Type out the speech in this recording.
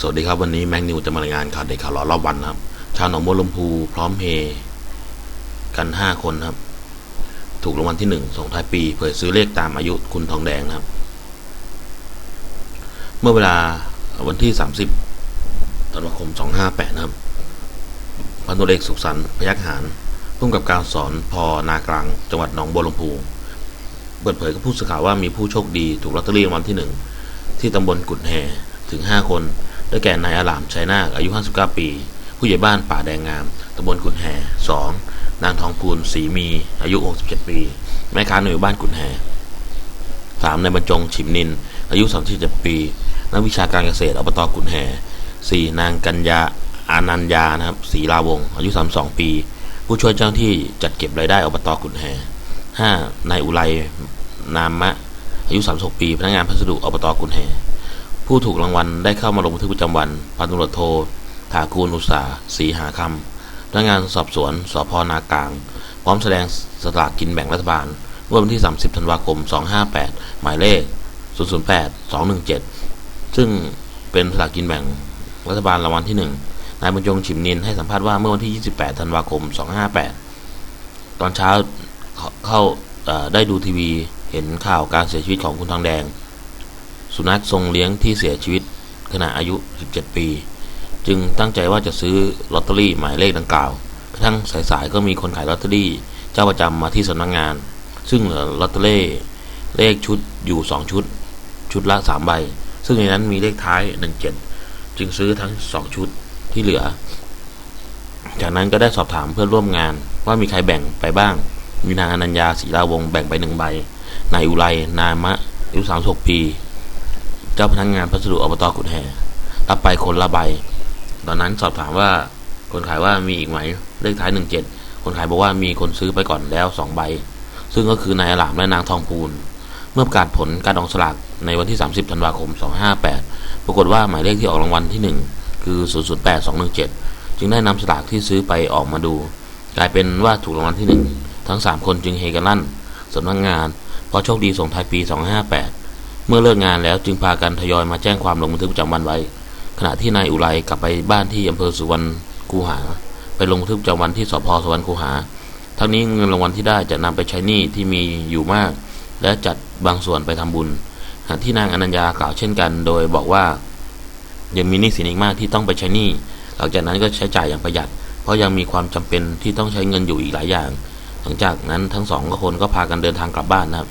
สวัสดีครับวันนี้แม็กนิวจะมารายงานข่าวเด็กข่าวร้อนรอบวันครับ ชาวหนองบัวลำพูพร้อมเฮกันห้าคนครับ ถูกรางวัลที่หนึ่งส่งท้ายปีเผยซื้อเลขตามอายุคุณทองแดงครับ เมื่อเวลาวันที่ 30ธันวาคม 258นะครับพันตุเอกสุขสันต์พยักหารพุ่มกับการสอนพอนากลาง จังหวัดหนองบัวลำพูเปิดเผยกับผู้สื่อข่าวว่ามีผู้โชคดีถูกลอตเตอรี่รางวัลที่หนึ่งที่ตำบลกุดแห่ถึง 5 คน ได้แก่นายอารามชัยนาคอายุ 59 ปี ผู้ใหญ่บ้านป่าแดงงามตำบลกุดแห่ 2. นางทองพูนศรีมีอายุ 67 ปี แม่ค้าในหมู่บ้านกุดแห่ 3. นายบรรจงฉิมนิน อายุ 37 ปี นักวิชาการเกษตรอบตกุดแห่ 4. นางกัญญาอานันยานะครับศรีลาวงอายุ 32 ปี ผู้ช่วยเจ้าที่จัดเก็บรายได้อบตกุดแห่ 5. นายอุไรนามะอายุ 36 ปี พนักงานพัสดุอบตกุดแห่ ผู้ถูกรางวัลได้เข้ามาลงบันทึกประจำวันพันตำรวจโทถากูลอุตสาศรีหาคำพนักงานสอบสวนสพนากลาง พร้อมแสดงสลากกินแบ่งรัฐบาลเมื่อวันที่ 30 ธันวาคม 258 หมายเลข 008 217 ซึ่งเป็นสลากกินแบ่งรัฐบาลรางวัลที่ 1 นายบรรจงฉิมนินให้สัมภาษณ์ว่าเมื่อวันที่ 28 ธันวาคม 258 ตอนเช้าเข้าเอ่อได้ดูทีวีเห็นข่าวการเสียชีวิตของคุณทองแดง สุนัขทรงเลี้ยงที่เสียชีวิตขณะอายุ 17 ปี จึงตั้งใจว่าจะซื้อลอตเตอรี่หมายเลขดังกล่าว กระทั่งสายๆก็มีคนขายลอตเตอรี่เจ้าประจำมาที่สำนักงงาน ซึ่งเหลือลอตเตอรี่เลขชุดอยู่ 2 ชุด ชุดละ 3 ใบ ซึ่งในนั้นมีเลขท้าย 17 จึงซื้อทั้ง 2 ชุดที่เหลือ จากนั้นก็ได้สอบถามเพื่อนร่วมงานว่ามีใครแบ่งไปบ้าง มีนางอนัญญาศรีลาวงแบ่งไปหนึ่งใบ นายอุไรนามะอายุ36ปี เจ้าพนักงงานพัสดุอบตกุดแห่รับไปคนละใบ ตอนนั้นสอบถามว่าคนขายว่ามีอีกไหมเลขท้ายหนึ่งเจ็ดคนขายบอกว่ามีคนซื้อไปก่อนแล้วสองใบ ซึ่งก็คือนายอลามและนางทองพูน เมื่อประกาศผลการออกสลากในวันที่ 30ธันวาคม 258 ปรากฏว่าหมายเลขที่ออกรางวัลที่ 1 คือ 008217 จึงได้นำสลากที่ซื้อไปออกมาดู กลายเป็นว่าถูกรางวัลที่ 1 ทั้ง 3 คนจึงเฮกันลั่นสำนักงงานเพราะโชคดีส่งท้ายปี 258 เมื่อเลิกงานแล้วจึงพากันทยอยมาแจ้งความลงบันทึกประจำวันไว้ ขณะที่นายอุไรกลับไปบ้านที่อำเภอสุวรรณคูหา ไปลงบันทึกประจำวันที่สพสุวรรณคูหา ทั้งนี้เงินรางวัลที่ได้จะนำไปใช้หนี้ที่มีอยู่มาก และจัดบางส่วนไปทำบุญขณะที่นางอนัญญากล่าวเช่นกัน โดยบอกว่ายังมีหนี้สินอีกมากที่ต้องไปใช้หนี้หลังจากนั้นก็ใช้จ่ายอย่างประหยัด เพราะยังมีความจำเป็นที่ต้องใช้เงินอยู่อีกหลายอย่าง หลังจากนั้นทั้งสองคนก็พากันเดินทางกลับบ้านนะครับ